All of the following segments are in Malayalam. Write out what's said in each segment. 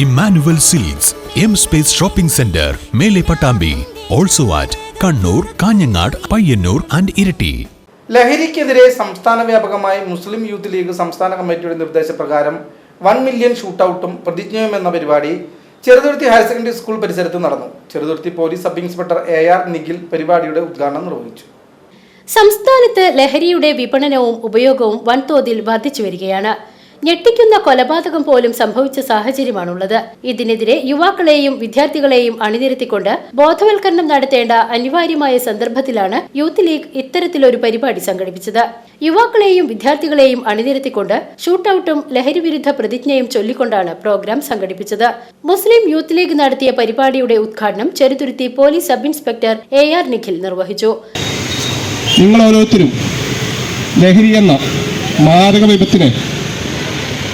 Emmanuel Silks M space shopping centre Mele Pattambi also at Kannur Kanhangad Payyanur and Iritty. ലഹരിക്കെതിരെ സംസ്ഥാന വ്യാപകമായി മുസ്ലിം യൂത്ത് ലീഗ് സംസ്ഥാന കമ്മിറ്റിയുടെ നിർദ്ദേശപ്രകാരം വൺ മില്യൺ ഷൂട്ടൌട്ടും പ്രതിജ്ഞയും എന്ന പരിപാടി ചെറുതുരുത്തി ഹയർ സെക്കൻഡറി സ്കൂൾ പരിസരത്ത് നടന്നു. Cheruthuruthy police sub inspector A R Nikhil പരിപാടിയുടെ ഉദ്ഘാടനം നിർവഹിച്ചു. സംസ്ഥാനത്ത് ലഹരിയുടെ വിപണനവും ഉപയോഗവും വൻതോതിൽ വർദ്ധിച്ചു വരികയാണ്. ഞെട്ടിക്കുന്ന കൊലപാതകം പോലും സംഭവിച്ച സാഹചര്യമാണുള്ളത്. ഇതിനെതിരെ യുവാക്കളെയും വിദ്യാർത്ഥികളെയും അണിനിരത്തിക്കൊണ്ട് ബോധവൽക്കരണം നടത്തേണ്ട അനിവാര്യമായ സന്ദർഭത്തിലാണ് യൂത്ത് ലീഗ് ഇത്തരത്തിലൊരു പരിപാടി സംഘടിപ്പിച്ചത്. യുവാക്കളെയും വിദ്യാർത്ഥികളെയും അണിനിരത്തിക്കൊണ്ട് ഷൂട്ടൌട്ടും ലഹരിവിരുദ്ധ പ്രതിജ്ഞയും ചൊല്ലിക്കൊണ്ടാണ് പ്രോഗ്രാം സംഘടിപ്പിച്ചത്. മുസ്ലിം യൂത്ത് ലീഗ് നടത്തിയ പരിപാടിയുടെ ഉദ്ഘാടനം Cheruthuruthy police sub inspector A R Nikhil നിർവഹിച്ചു. നിങ്ങൾ ഓരോരുത്തരും ലഹരി എന്ന മാരക വിപത്തിനെ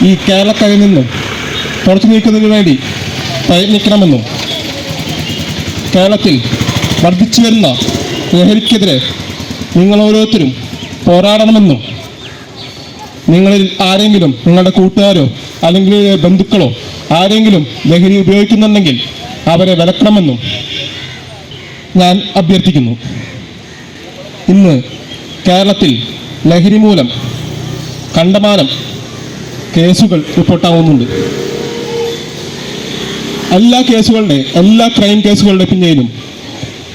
ഈ കേരളക്കരയിൽ നിന്ന് തുടച്ചു നീക്കുന്നതിന് വേണ്ടി പ്രയത്നിക്കണമെന്നും കേരളത്തിൽ വർദ്ധിച്ചു വരുന്ന ലഹരിക്കെതിരെ നിങ്ങൾ ഓരോരുത്തരും പോരാടണമെന്നും നിങ്ങളിൽ ആരെങ്കിലും നിങ്ങളുടെ കൂട്ടുകാരോ അല്ലെങ്കിൽ ബന്ധുക്കളോ ആരെങ്കിലും ലഹരി ഉപയോഗിക്കുന്നുണ്ടെങ്കിൽ അവരെ വിലക്കണമെന്നും ഞാൻ അഭ്യർത്ഥിക്കുന്നു. ഇന്ന് കേരളത്തിൽ ലഹരി മൂലം കണ്ടമാനം കേസുകൾ റിപ്പോർട്ടാവുന്നുണ്ട് എല്ലാ കേസുകളുടെ എല്ലാ ക്രൈം കേസുകളുടെ പിന്നിലും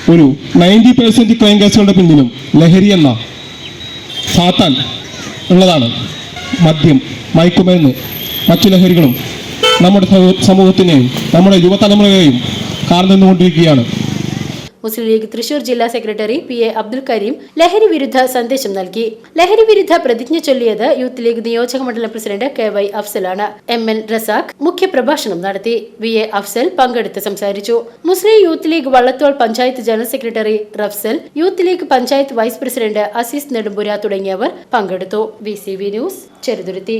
ഒരു നയന്റി പെർസെന്റ് ക്രൈം കേസുകളുടെ പിന്നിലും ലഹരി എന്ന സാത്താൻ ഉള്ളതാണ് മദ്യം മയക്കുമരുന്ന് മറ്റു ലഹരികളും നമ്മുടെ സമൂ- സമൂഹത്തിനെയും നമ്മുടെ യുവതലമുറയെയും കാർന്നുകൊണ്ടിരിക്കുകയാണ് മുസ്ലിം ലീഗ് തൃശൂർ ജില്ലാ secretary P A Abdul Kareem ലഹരി വിരുദ്ധ സന്ദേശം നൽകി. ലഹരി വിരുദ്ധ പ്രതിജ്ഞ ചൊല്ലിയത് യൂത്ത് ലീഗ് നിയോജക മണ്ഡലം പ്രസിഡന്റ് കെ വൈ അഫ്സലാണ്. എം എൻ റസാഖ് മുഖ്യപ്രഭാഷണം നടത്തി. വി എ അഫ്സൽ പങ്കെടുത്ത് സംസാരിച്ചു. Muslim Youth League Vallathol panchayat general secretary Rafsal Youth League panchayat vice president Azeez Nedumpura തുടങ്ങിയവർ പങ്കെടുത്തു. V news Cheruthuruthy.